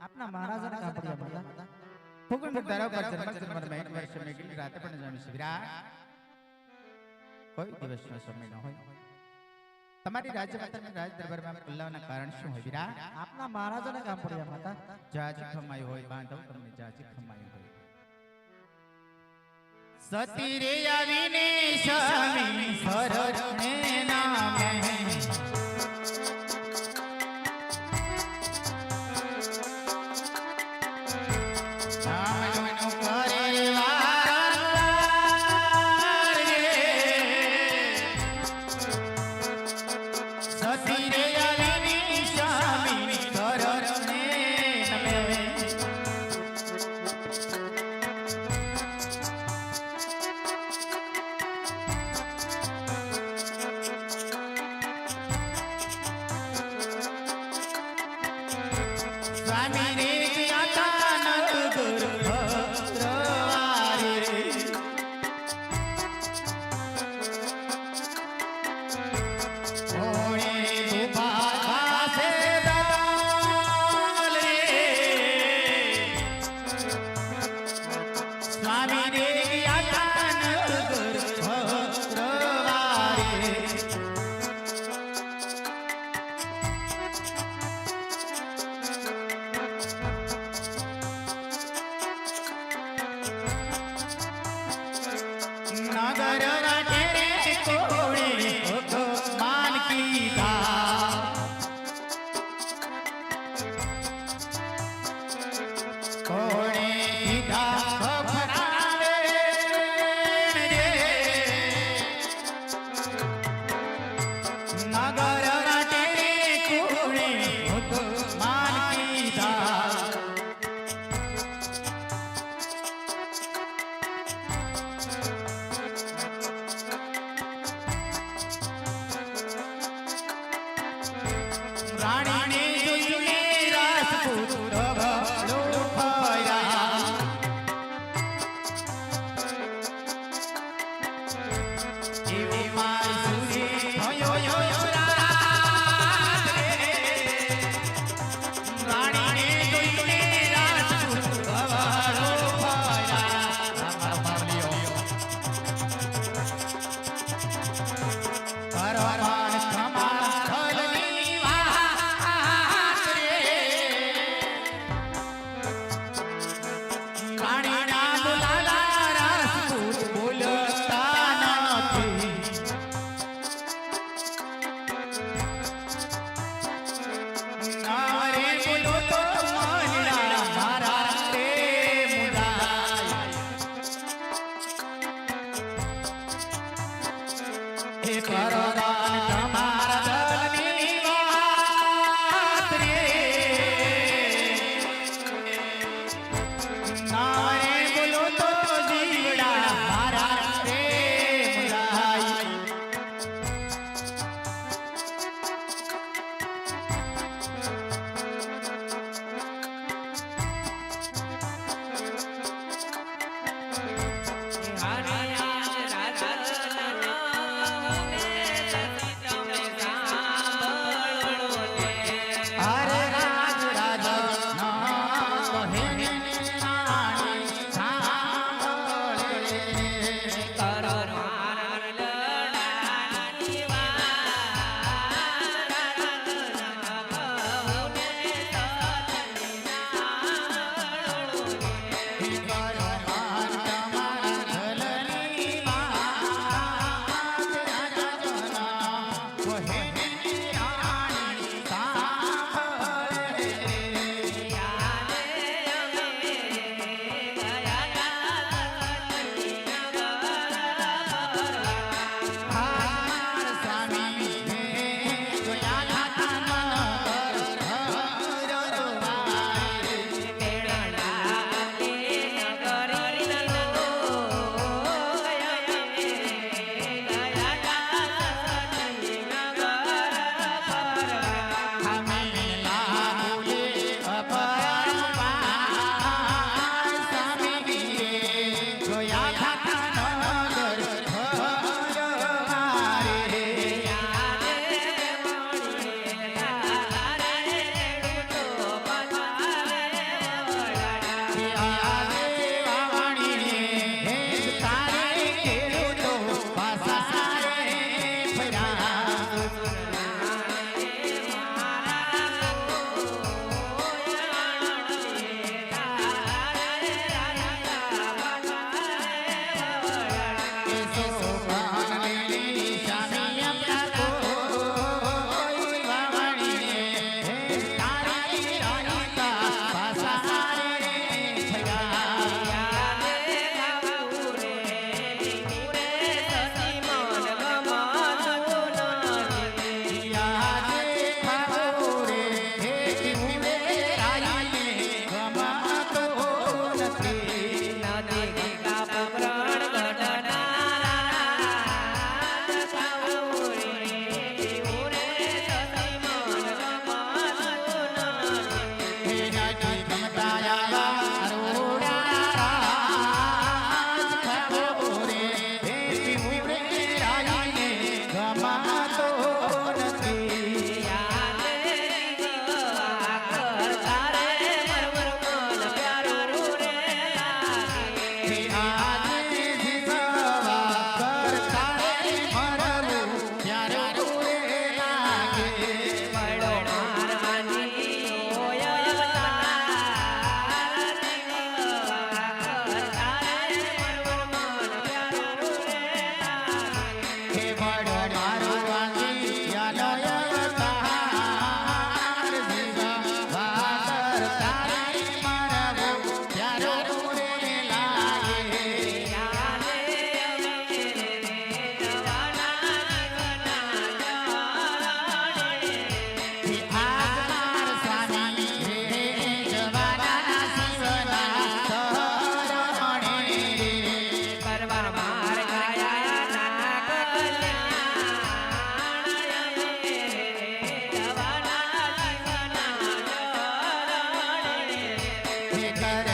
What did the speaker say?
આપના મહારાજા કાપડિયા માતા ફુગન ધારા પર જન્મ જન્મ મહિન વર્ષ મેગી રાતે પણ જામી છે કોઈ દિવસનો સમય ન હોય તમારી રાજમાતાના રાજ દરબારમાં બોલાવવાના કારણ શું હોય વિરાટ આપના મહારાજાને કાપડિયા માતા જાજી ખમાયું હોય બાંધવ તમને જાજી ખમાયું હોય સતી રે આવીને સ્વામી શરણને નામે સ્વામી cara.